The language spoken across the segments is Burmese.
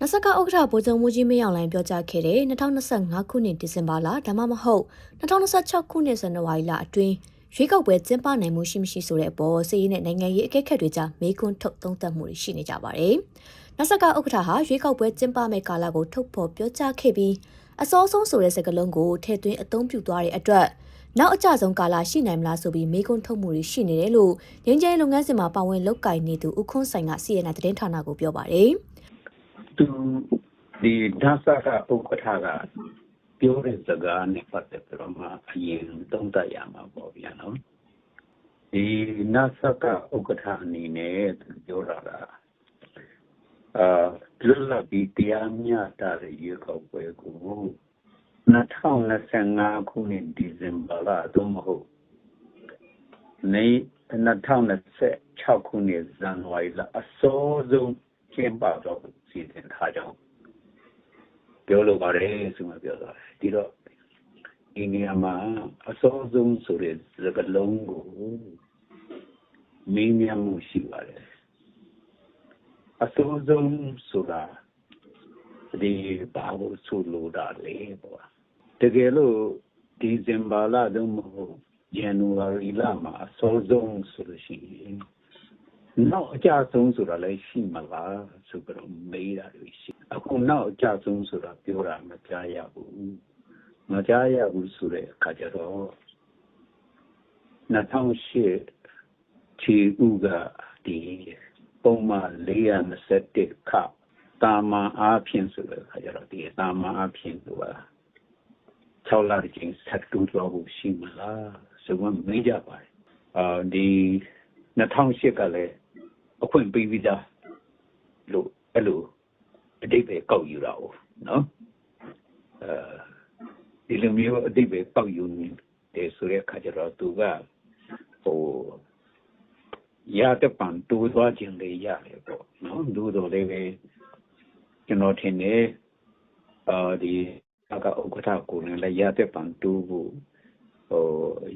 နစကဥက္ကဋ္ဌဗိုလ်ချုပ်မှုကြီးမင်းအောင်လှိုင်ပြောကြားခဲ့တဲ့2025ခုနှစ်ဒီဇင်ဘာလဒါမှမဟုတ်2026ခုနှစ်ဇန်နဝါရီလအတွင်းရွေးကောက်ပွဲကျင်းပနိုင်မှုရှိမရှိဆိုတဲ့အပေါ်စီးရီးနဲ့နိုင်ငံရေးအကဲခတ်တွေကြားမေးခွန်းထုတ်သုံးသပ်မှုတွေရှိနေကြပါတယ်။နစကဥက္ကဋ္ဌဟာရွေးကောက်ပွဲကျင်းပမဲ့ကာလကိုထုတ်ဖော်ပြောကြားခဲ့ပြီးအစောဆုံးဆိုတဲ့စကားလုံးကိုထည့်သွင်းအသုံးပြုသွားတဲ့အတွက်နောက်အကြဆုံးကာလရှိနိုင်မလားဆိုပြီးမေးခွန်းထုတ်မှုတွေရှိနေတယ်လို့ငင်းကျင်းလုပ်ငန်းစဉ်မှာပါဝင်လုပ်ကိုင်နေသူဦးခွန်းဆိုင်ကစီရနာသတင်းဌာနကိုပြောပါတယ်။ သူဒီဒါဆာကဥက္ကဋ္ဌကပြောတဲ့စကားနဲ့ပတ်သက်ပြီးတော့မှအရင်သုံးသပ်ရမှာပေါ့ဗျာနော်ဒီနာဆာကဥက္ကဋ္ဌအနေနဲ့သူပြောတာကအာလွတ်လပ်ပြီးတရားမျှတတဲ့ရေကောက်ပွဲကို2025ခုနှစ်ဒီဇင်ဘာလသို့မဟုတ်နေ2026ခုနှစ်ဇန်နဝါရီလအစောဆုံး ကျင်းပတော့စီစဉ်ထားကြောင်းပြောလိုပါတယ်ဆိုမှပြောသွားတယ်ဒီတော့ဒီနေရာမှာအစောဆုံးဆိုတဲ့စကားလုံးကိုမင်းမြတ်မှုရှိပါတယ်အစောဆုံးဆိုတာဒီဘာလို့ဆိုလိုတာလဲပေါ့တကယ်လို့ဒီဇင်ဘာလတော့မဟုတ်ဇန်နဝါရီလမှာအစောဆုံးဆိုလို့ရှိရင် နောက်အကြဆုံးဆိုတာလည်းရှိမလားဆိုပြီးတော့မေးတာတွေရှိအခုနောက်အကြဆုံးဆိုတာပြောတာမကြားရဘူးမကြားရဘူးဆိုတဲ့အခါကျတော့2008ချီဥကဒီပုံမှန်421ခတာမန်အားဖြင့်ဆိုတဲ့အခါကျတော့ဒီတာမန်အားဖြင့်ဆိုတာ6လချင်းဆက်တူတော့ဘူးရှိမလားဆိုမှမေးကြပါတယ်အာဒီ2008ကလည်း အခွင့်ပေးပြီးသားလို့အဲ့လိုအတိတ်ပဲကောက်ယူတာ哦နော်အဲဒီလိုမျိုးအတိတ်ပဲကောက်ယူနေတယ်ဆိုတဲ့အခါကျတော့သူကဟိုရတဲ့ပန်တူသွားခြင်းလေးရတယ်ပေါ့နော်ဒူတော်လေးပဲကျွန်တော်ထင်တယ်အာဒီအကဥက္ကဋ္ဌကိုလည်းရတဲ့ပန်တူကိုဟို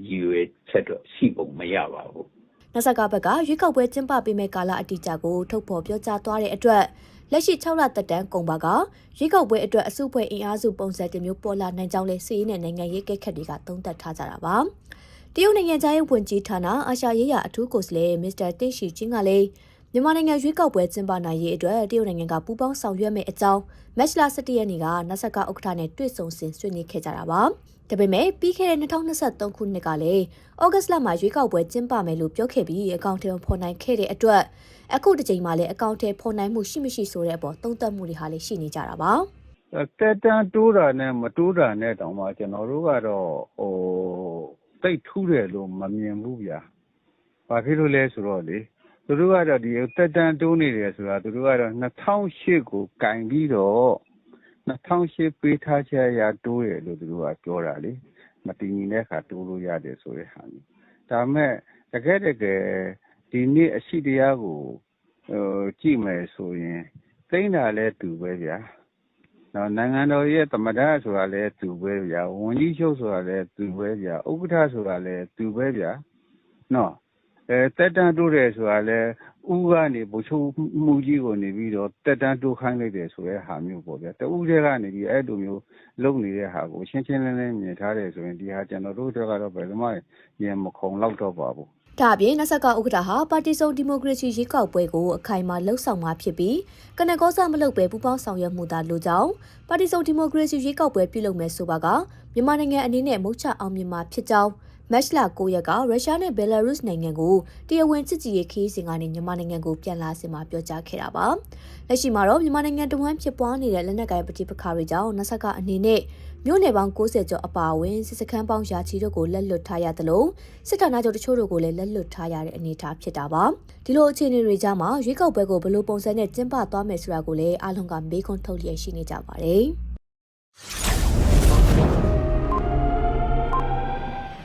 ယူရချက်တော့ရှိပုံမရပါဘူး နစကဘက်ကရွေးကောက်ပွဲကျင်းပပေးမဲ့ကာလအတိအကျကိုထုတ်ဖော်ပြောကြားသွားတဲ့အတွက်လက်ရှိ6လသက်တမ်းကုန်ပါကရွေးကောက်ပွဲအတွက်အစုအဖွဲ့အင်အားစုပုံစံတစ်မျိုးပေါ်လာနိုင်ကြောင်းလဲစီးရီးနဲ့နိုင်ငံရေးကိတ်ခတ်တွေကသုံးသပ်ထားကြတာပါတရုတ်နိုင်ငံသားရေးဝန်ကြီးဌာနအာရှရေးရာအထူးကိုယ်စားလှယ်မစ္စတာတင့်ရှီချင်းကလည်း မြန်မာနိုင်ငံရွေးကောက်ပွဲကျင်းပနိုင်ရေးအတွက်တရုတ်နိုင်ငံကပူးပေါင်းဆောင်ရွက်မယ့်အကြောင်းမက်လ17ရက်နေ့ကနစကဥက္ကဋ္ဌနဲ့တွေ့ဆုံစဉ်ဆွေးနွေးခဲ့ကြတာပါဒါပေမဲ့ပြီးခဲ့တဲ့2023ခုနှစ်ကလည်းဩဂတ်လမှာရွေးကောက်ပွဲကျင်းပမယ်လို့ပြောခဲ့ပြီးအကောင့်ထဲဖော်နိုင်ခဲ့တဲ့အတွက်အခုတစ်ချိန်မှာလည်းအကောင့်ထဲဖော်နိုင်မှုရှိမရှိဆိုတဲ့အပေါ်သုံးသပ်မှုတွေဟာလည်းရှိနေကြတာပါတက်တန်းတိုးတာနဲ့မတိုးတာနဲ့တောင်မှကျွန်တော်တို့ကတော့ဟိုတိတ်ထူးတယ်လို့မမြင်ဘူးဗျာ။ဘာဖြစ်လို့လဲဆိုတော့လေ သူတို့ကတော့ဒီတက်တန်းတိုးနေတယ်ဆိုတာသူတို့ကတော့2008ကိုကင်ပြီးတော့2008ပေးထားချက်အရတိုးတယ်လို့သူတို့ကပြောတာလေ။မတည်ငြိမ်တဲ့အခါတိုးလို့ရတယ်ဆိုတဲ့ဟာမျိုး။ဒါပေမဲ့တကယ်တကယ်ဒီနေ့အရှိတရားကိုဟိုကြည့်မယ်ဆိုရင်သိမ့်တာလဲတူပဲဗျာ။နော်နိုင်ငံတော်ရဲ့သမ္မတဆိုတာလဲသူပဲဗျာဝန်ကြီးချုပ်ဆိုတာလဲသူပဲဗျာဥက္ကဋ္ဌဆိုတာလဲသူပဲဗျာနော် အဲတက်တန်းတိုးတယ်ဆိုတာလဲဥကနေဗိုလ်ချုပ်မှုကြီးကိုနေပြီးတော့တက်တန်းတိုးခိုင်းလိုက်တယ်ဆိုတဲ့ဟာမျိုးပေါ့ဗျာတဦးတည်းကနေပြီးအဲ့လိုမျိုးလုပ်နေတဲ့ဟာကိုရှင်းရှင်းလင်းလင်းမြင်ထားတယ်ဆိုရင်ဒီဟာကျွန်တော်တို့ကတော့ဘယ်တော့မှမြင်မခုံလောက်တော့ပါဘူးဒါအပြင်နစကဥက္ကဋ္ဌဟာပါတီစုံဒီမိုကရေစီရွေးကောက်ပွဲကိုအခိုင်အမာလှုပ်ဆောင်မှာဖြစ်ပြီးကနကောစမလုပ်ပဲပူးပေါင်းဆောင်ရွက်မှုသာလိုကြောင်းပါတီစုံဒီမိုကရေစီရွေးကောက်ပွဲပြုလုပ်မယ်ဆိုပါကမြန်မာနိုင်ငံအနေနဲ့မုတ်ချအောင်မြင်မှာဖြစ်ကြောင်း မက်လ9ရက်ကရုရှားနဲ့ဘယ်လာရုစ်နိုင်ငံကိုတရားဝင်ချစ်ကြည်ရေးခီးစဉ်ကနေမြန်မာနိုင်ငံကိုပြန်လာစင်မှာပြောကြားခဲ့တာပါလက်ရှိမှာတော့မြန်မာနိုင်ငံတဝန်းဖြစ်ပွားနေတဲ့လက်နက်ကိုင်ပဋိပက္ခတွေကြောင့်နစကအနေနဲ့မြို့နယ်ပေါင်း60ကျော်အပါအဝင်စစ်စခန်းပေါင်းရာချီတို့ကိုလက်လွတ်ထားရသလိုစစ်ဌာနချုပ်တချို့တို့ကိုလည်းလက်လွတ်ထားရတဲ့အနေအထားဖြစ်တာပါဒီလိုအခြေအနေတွေကြားမှာရွေးကောက်ပွဲကိုဘယ်လိုပုံစံနဲ့ကျင်းပသွားမယ်ဆိုတာကိုလည်းအားလုံးကမေးခွန်းထုတ်လျက်ရှိနေကြပါတယ်